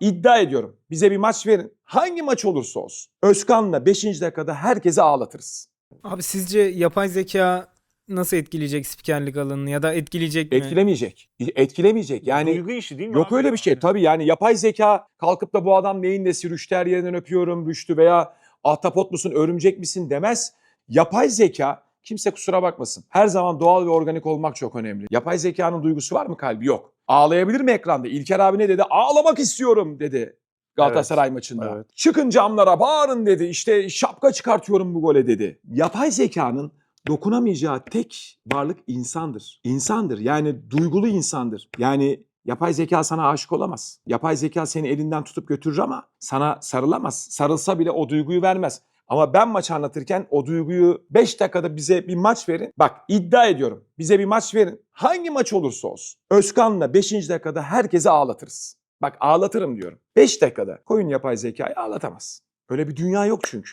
iddia ediyorum. Bize bir maç verin. Hangi maç olursa olsun. Özkan'la 5. dakikada herkesi ağlatırız. Abi sizce yapay zeka nasıl etkileyecek spikerlik alanını ya da etkileyecek mi? Etkilemeyecek. Etkilemeyecek. Yani Duygu işi değil mi? Yok abi? öyle bir şey. Tabii yani yapay zeka kalkıp da bu adam neyin nesi Rüştü her yerinden öpüyorum Rüştü veya ahtapot musun örümcek misin demez. Yapay zeka kimse kusura bakmasın. Her zaman doğal ve organik olmak çok önemli. Yapay zekanın duygusu var mı kalbi? Yok. Ağlayabilir mi ekranda? İlker abi ne dedi? Ağlamak istiyorum dedi. Galatasaray maçında. evet. Çıkın camlara bağırın dedi. İşte şapka çıkartıyorum bu gole dedi. Yapay zekanın dokunamayacağı tek varlık insandır. İnsandır. Yani duygulu insandır. Yani yapay zeka sana aşık olamaz. Yapay zeka seni elinden tutup götürür ama sana sarılamaz. Sarılsa bile o duyguyu vermez. Ama ben maç anlatırken o duyguyu 5 dakikada bize bir maç verin. Bak iddia ediyorum. Bize bir maç verin. Hangi maç olursa olsun. Özkan'la 5. dakikada herkesi ağlatırız. Bak ağlatırım diyorum. 5 dakikada koyun yapay zekayı ağlatamaz. Öyle bir dünya yok çünkü.